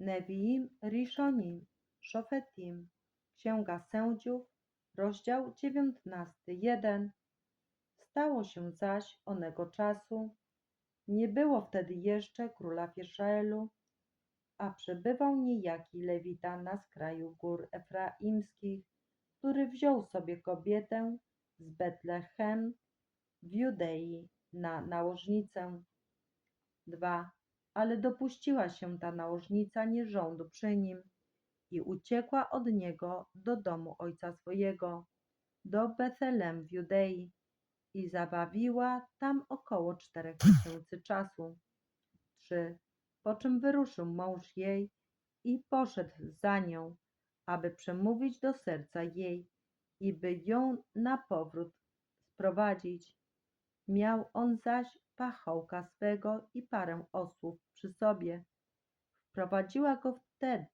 Neviim Rishonim Shofetim Księga Sędziów Rozdział 19 1 Stało się zaś onego czasu nie było wtedy jeszcze króla w a przebywał niejaki Lewita na skraju gór efraimskich, który wziął sobie kobietę z Betlechem w Judei na nałożnicę. 2. Ale dopuściła się ta nałożnica nierządu przy nim i uciekła od niego do domu ojca swojego, do Bethelem w Judei i zabawiła tam około czterech miesięcy czasu. 3. Po czym wyruszył mąż jej i poszedł za nią, aby przemówić do serca jej i by ją na powrót sprowadzić. Miał on zaś pachołka swego i parę osłów przy sobie. Wprowadziła go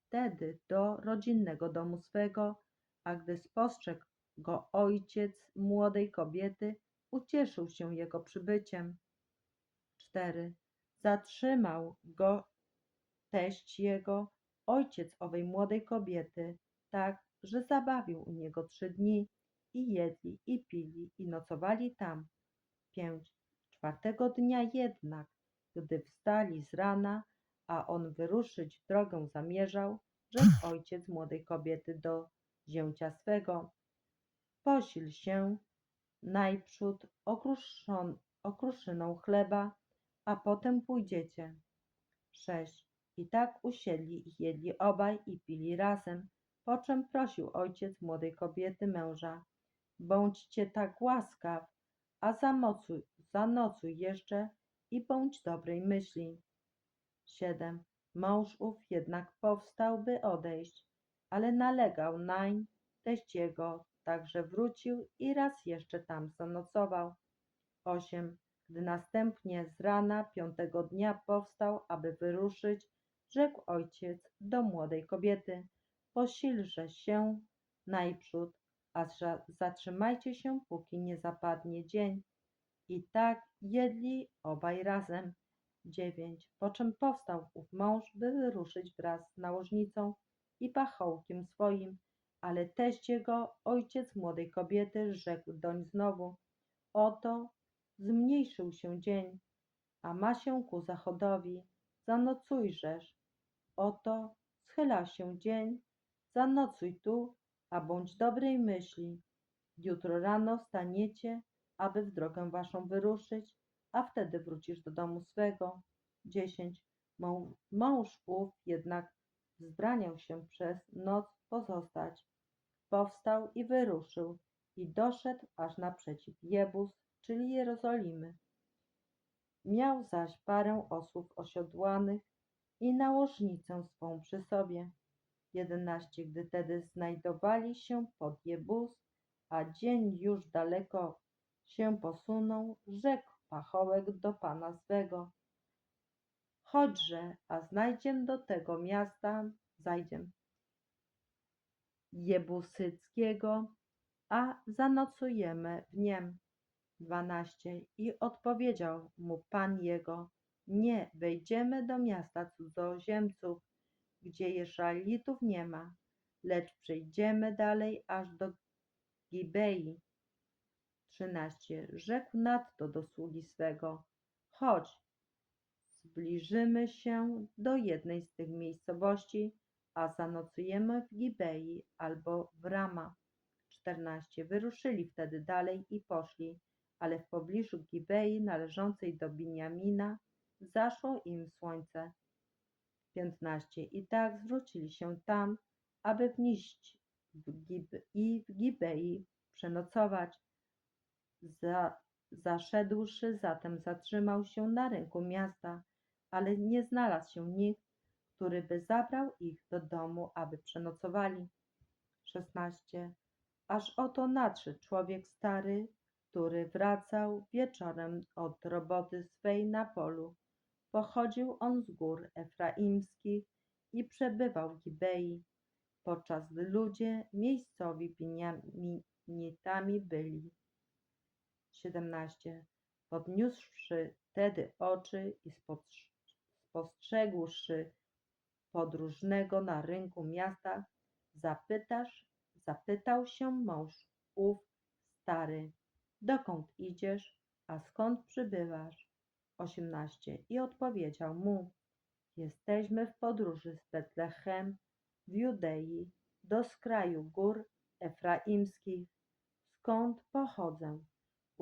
wtedy do rodzinnego domu swego, a gdy spostrzegł go ojciec młodej kobiety, ucieszył się jego przybyciem. 4. Zatrzymał go teść jego, ojciec owej młodej kobiety, tak, że zabawił u niego trzy dni i jedli i pili i nocowali tam. 5. Czwartego dnia jednak, gdy wstali z rana, a on wyruszyć w drogę zamierzał, rzekł ojciec młodej kobiety do zięcia swego. Posil się najprzód okruszon, okruszyną chleba, a potem pójdziecie. 6. I tak usiedli i jedli obaj i pili razem, po czym prosił ojciec młodej kobiety męża, bądźcie tak łaskaw, a zanocuj, zanocuj jeszcze i bądź dobrej myśli. 7. Mąż ów jednak powstał, by odejść, ale nalegał nań teść jego, także wrócił i raz jeszcze tam zanocował. 8. Gdy następnie z rana piątego dnia powstał, aby wyruszyć, rzekł ojciec do młodej kobiety: Posilże się najprzód, a zatrzymajcie się, póki nie zapadnie dzień. I tak jedli obaj razem. 9. Po czym powstał ów mąż, by wyruszyć wraz z nałożnicą i pachołkiem swoim, ale teść jego, ojciec młodej kobiety, rzekł doń znowu: Oto zmniejszył się dzień, a ma się ku zachodowi, zanocujżesz. Oto schyla się dzień, zanocuj tu, a bądź dobrej myśli. Jutro rano wstaniecie, aby w drogę waszą wyruszyć, a wtedy wrócisz do domu swego. 10. Mąż ów jednak wzbraniał się przez noc pozostać. Powstał i wyruszył i doszedł aż naprzeciw Jebus, czyli Jerozolimy. Miał zaś parę osób osiodłanych i nałożnicę swą przy sobie. 11. Gdy tedy znajdowali się pod Jebus, a dzień już daleko się posunął, rzekł pachołek do pana swego. Chodźże, a znajdziem do tego miasta, zajdziem Jebusyckiego, a zanocujemy w niem. 12. I odpowiedział mu pan jego, nie, wejdziemy do miasta cudzoziemców, gdzie Izraelitów nie ma, lecz przejdziemy dalej aż do Gibei. 13. Rzekł nadto do sługi swego, chodź, zbliżymy się do jednej z tych miejscowości, a zanocujemy w Gibei albo w Rama. 14. Wyruszyli wtedy dalej i poszli, ale w pobliżu Gibei należącej do Biniamina zaszło im słońce. 15. I tak zwrócili się tam, aby wnieść w Gib i w Gibei przenocować. Za, zaszedłszy zatem zatrzymał się na rynku miasta, ale nie znalazł się nikt, który by zabrał ich do domu, aby przenocowali. 16. Aż oto nadszedł człowiek stary, który wracał wieczorem od roboty swej na polu. Pochodził on z gór efraimskich i przebywał w Gibei, podczas gdy ludzie miejscowi piniaminitami byli. 17. Podniósłszy tedy oczy i spostrzegłszy podróżnego na rynku miasta, zapytasz, zapytał się mąż ów stary, dokąd idziesz, a skąd przybywasz? 18. I odpowiedział mu, jesteśmy w podróży z Betlechem w Judei do skraju gór efraimskich, skąd pochodzę.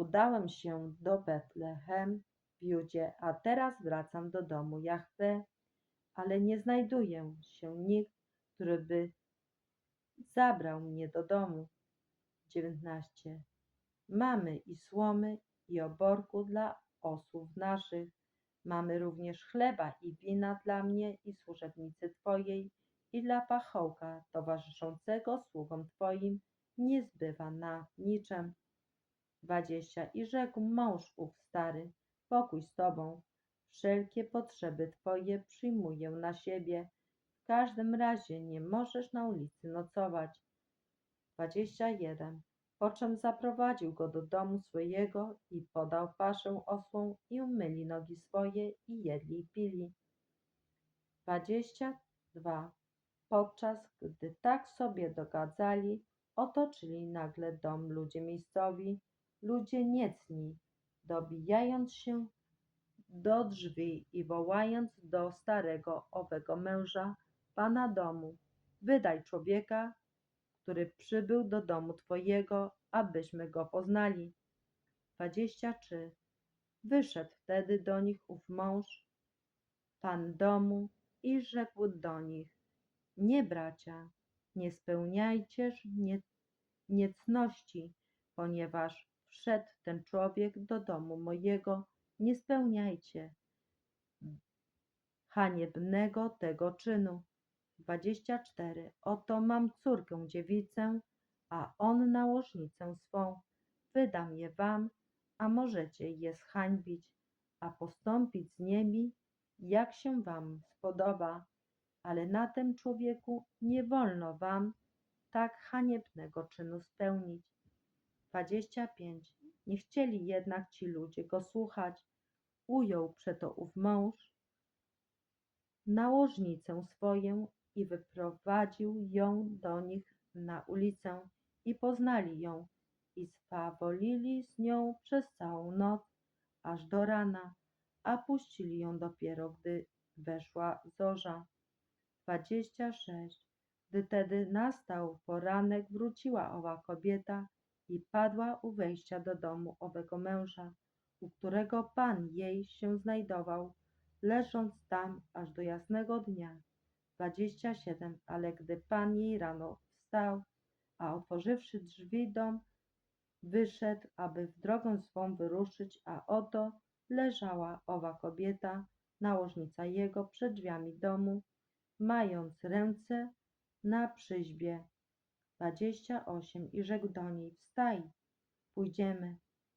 Udałem się do Betlehem w Judzie, a teraz wracam do domu Jahwe, ale nie znajduje się nikt, który by zabrał mnie do domu. 19. Mamy i słomy, i oborku dla osłów naszych. Mamy również chleba i wina dla mnie i służebnicy Twojej i dla pachołka towarzyszącego sługom Twoim nie zbywa na niczem. 20. I rzekł mąż ów stary, pokój z Tobą, wszelkie potrzeby Twoje przyjmuję na siebie, w każdym razie nie możesz na ulicy nocować. 21. Po czym zaprowadził go do domu swojego i podał paszę osłą i umyli nogi swoje i jedli i pili. 22. Podczas gdy tak sobie dogadzali, otoczyli nagle dom ludzie miejscowi, ludzie niecni, dobijając się do drzwi i wołając do starego owego męża, pana domu, wydaj człowieka, który przybył do domu Twojego, abyśmy go poznali. 23. Wyszedł wtedy do nich ów mąż, pan domu, i rzekł do nich: Nie, bracia, nie spełniajcież nie, niecności, ponieważ wszedł ten człowiek do domu mojego, nie spełniajcie haniebnego tego czynu. 24. Oto mam córkę dziewicę, a on nałożnicę swą. Wydam je wam, a możecie je zhańbić, a postąpić z nimi, jak się wam spodoba. Ale na tym człowieku nie wolno wam tak haniebnego czynu spełnić. 25. Nie chcieli jednak ci ludzie go słuchać. Ujął przeto ów mąż nałożnicę swoją i wyprowadził ją do nich na ulicę i poznali ją i swawolili z nią przez całą noc aż do rana, a puścili ją dopiero, gdy weszła zorza. 26. Gdy tedy nastał poranek, wróciła owa kobieta i padła u wejścia do domu owego męża, u którego pan jej się znajdował, leżąc tam aż do jasnego dnia. 27. Ale gdy pan jej rano wstał, a otworzywszy drzwi dom, wyszedł, aby w drogę swą wyruszyć, a oto leżała owa kobieta, nałożnica jego, przed drzwiami domu, mając ręce na przyźbie. 28. I rzekł do niej, wstaj, pójdziemy.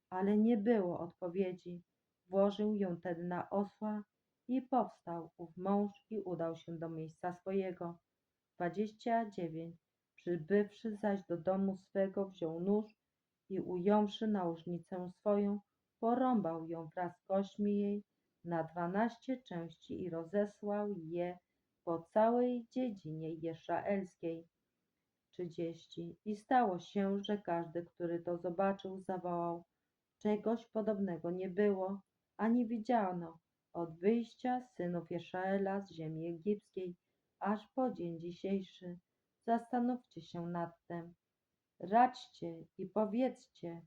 Ale nie było odpowiedzi. Włożył ją tedy na osła i powstał ów mąż i udał się do miejsca swojego. 29. Przybywszy zaś do domu swego, wziął nóż i ująwszy nałożnicę swoją, porąbał ją wraz z kośćmi jej na dwanaście części i rozesłał je po całej dziedzinie Jeszaelskiej. 30. I stało się, że każdy, który to zobaczył, zawołał: Czegoś podobnego nie było, ani widziano od wyjścia synów Jeszaela z ziemi egipskiej, aż po dzień dzisiejszy. Zastanówcie się nad tym. Radźcie i powiedzcie,